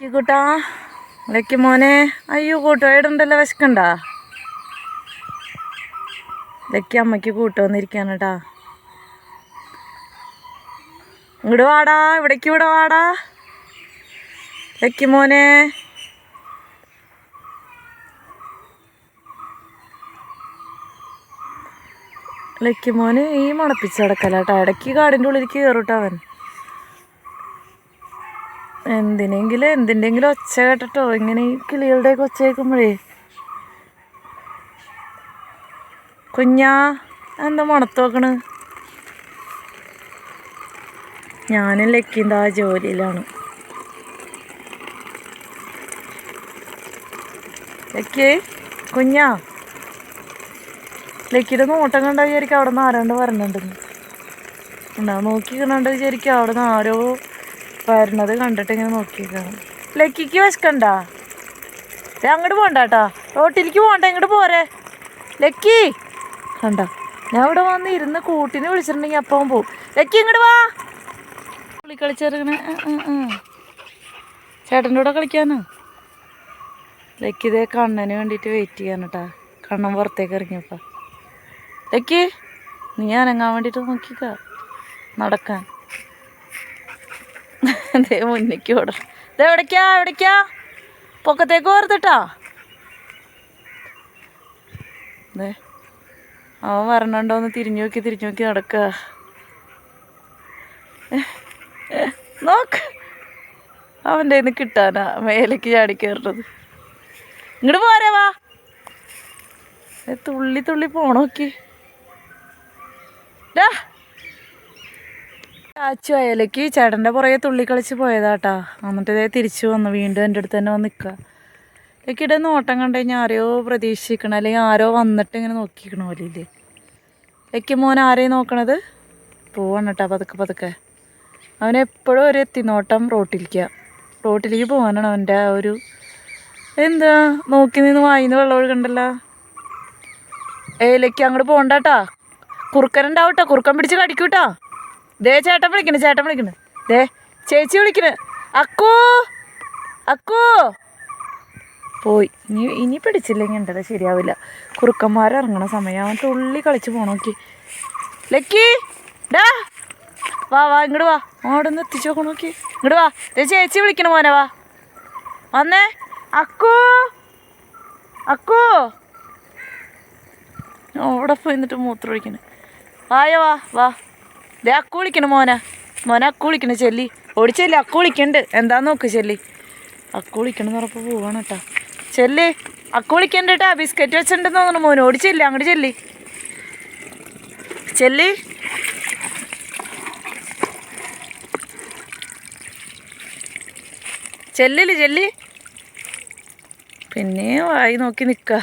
കൂട്ടാ. ലക്കി മോനെ. അയ്യോ കൂട്ടോ ഏടുണ്ടല്ലോ വിശക്കണ്ട? ലക്കി അമ്മയ്ക്ക് കൂട്ടോ വന്നിരിക്കാണ് കേട്ടാ ഇങ്ങോട്ട് വാടാ ഇവിടേക്ക് ഇവിടെ വാടാ. ലക്കി മോനെ. ലക്കി മോന് ഈ മണപ്പിച്ചടക്കലാട്ടാ. ഇടയ്ക്ക് കാടിന്റെ ഉള്ളിൽ കയറൂട്ടോ അവൻ. എന്തിനെങ്കിലും എന്തിന്റെങ്കിലും ഒച്ച കേട്ടോ ഇങ്ങനെ ഈ കിളികളുടെയൊക്കെ ഒച്ച കേൾക്കുമ്പോഴേ. കുഞ്ഞാ എന്താ മണത്ത് നോക്കണ്? ഞാനും ലക്കിന്റെ ജോലിയിലാണ്. ലക്കി കുഞ്ഞാ. ലക്കിയുടെ നോട്ടം കണ്ട വിചാരിക്കും അവിടെ നിന്ന് ആരാണ്ട് വരണുണ്ടെന്ന്. ഉണ്ടാ നോക്കി കണ്ടാണ്ട് വിചാരിക്കും അവിടെ നിന്ന് ആരോ വരണത് കണ്ടിട്ട് ഇങ്ങനെ നോക്കിയേക്കാണ് ലക്കിക്ക് വിശക്കണ്ട? അങ്ങോട്ട് പോണ്ട കേട്ടാ റോട്ടിലേക്ക് പോണ്ട ഇങ്ങോട്ട് പോരെ. ലക്കി. കണ്ട? ഞാൻ ഇവിടെ വന്ന് ഇരുന്ന് കൂട്ടിനെ വിളിച്ചിട്ടുണ്ടെങ്കിൽ അപ്പം പോവും. ലക്കി ഇങ്ങോട്ട് വാ. പുള്ളി കളിച്ചിറങ്ങണേ ചേട്ടന്റെ കൂടെ കളിക്കാനോ? ലക്കി ഇതേ കണ്ണന് വേണ്ടിയിട്ട് വെയിറ്റ് ചെയ്യാൻ കേട്ടാ കണ്ണൻ പുറത്തേക്ക് ഇറങ്ങിയപ്പോ. ലക്കി നീ അനങ്ങാൻ വേണ്ടിയിട്ട് നോക്കിക്ക. നടക്കാൻ. ദേ മുന്നിക്ക് ഓടണം ഇത് എവിടേക്കാ എവിടേക്കാ? പൊക്കത്തേക്ക് ഓർത്തിട്ടാ? അവൻ വരണുണ്ടോന്ന് തിരിഞ്ഞു നോക്കി തിരിഞ്ഞു നോക്കി നടക്ക. നോക്ക്. അവന്റെ നിന്ന് കിട്ടാനാ മേലേക്ക് ചാടി കയറുന്നത് ഇങ്ങോട്ട് പോരാവാ തുള്ളി തുള്ളി പോണോക്കി ഡാ. ചാച്ചു ചേട്ടന്റെ പുറകെ തുള്ളി കളിച്ച് പോയതാട്ടാ. എന്നിട്ട് ഇതേ തിരിച്ചു വന്നു. വീണ്ടും എന്റെ അടുത്ത് തന്നെ വന്ന് നിൽക്കുക എനിക്കിടെ നോട്ടം കണ്ടു കഴിഞ്ഞാൽ ആരെയോ പ്രതീക്ഷിക്കണം അല്ലെങ്കിൽ ആരോ വന്നിട്ട് ഇങ്ങനെ നോക്കിക്കണ പോലെ ഇല്ലേ ലക്കി മോൻ ആരെയും നോക്കണത്? പോവാണ് കേട്ടോ പതുക്കെ പതുക്കെ. അവനെപ്പോഴും ഒരു എത്തിനോട്ടം റോട്ടിലേക്ക് റോട്ടിലേക്ക് പോകാനാണ് അവന്റെ ആ ഒരു എന്താ നോക്കി നിന്ന് വായിന്ന് വെള്ളം ഒഴുകണ്ടല്ലോ. ഏലേക്ക് അങ്ങോട്ട് പോകണ്ടാട്ടാ. കുറുക്കനുണ്ടാവട്ടോ കുറുക്കൻ പിടിച്ച് കടിക്കൂട്ടാ. ദേ ചേട്ടൻ വിളിക്കണേ ചേട്ടൻ വിളിക്കണേ. ദേ ചേച്ചി വിളിക്കണ്. അക്കൂ അക്കൂ. പോയി. ഇനി ഇനി പിടിച്ചില്ലെങ്കിൽ ഉണ്ടത് ശരിയാവില്ല. കുറുക്കന്മാർ ഇറങ്ങണ സമയം. അവൻ തുള്ളി കളിച്ച് പോണോക്കി ലക്കി ഡാ. വാ വാ ഇങ്ങോട്ട് വാ. അവിടെ നിന്ന് എത്തിച്ചു നോക്കണം നോക്കി. ഇങ്ങോട്ട് വാ. ദേ ചേച്ചി വിളിക്കണ മോനെ വാ. വന്നേ. അക്കൂ. അക്കൂ. അവിടെ പോയി എന്നിട്ട് മൂത്രം ഒഴിക്കണേ. വായോ വാ വാ. ദേ അക്കു മോന. മോനെ മോനെ അക്കു വിളിക്കണ ചെല്ലി ഓടിച്ചെല്ലി അക്കു വിളിക്കണ്ട് എന്താ നോക്ക് ചെല്ലി. അക്കു എന്ന് ഉറപ്പ് പോവാണ് കേട്ടോ. ചെല്ലി അക്കു കേട്ടോ. കേട്ടാ ബിസ്ക്കറ്റ് വെച്ചിട്ടുണ്ടെന്ന് തോന്നുന്നു മോനെ. ഓടിച്ചെല്ലി അങ്ങോട്ട് ചെല്ലി. ചെല്ലി. ചെല്ലിൽ ചെല്ലി. പിന്നെ വായി നോക്കി നിൽക്കുക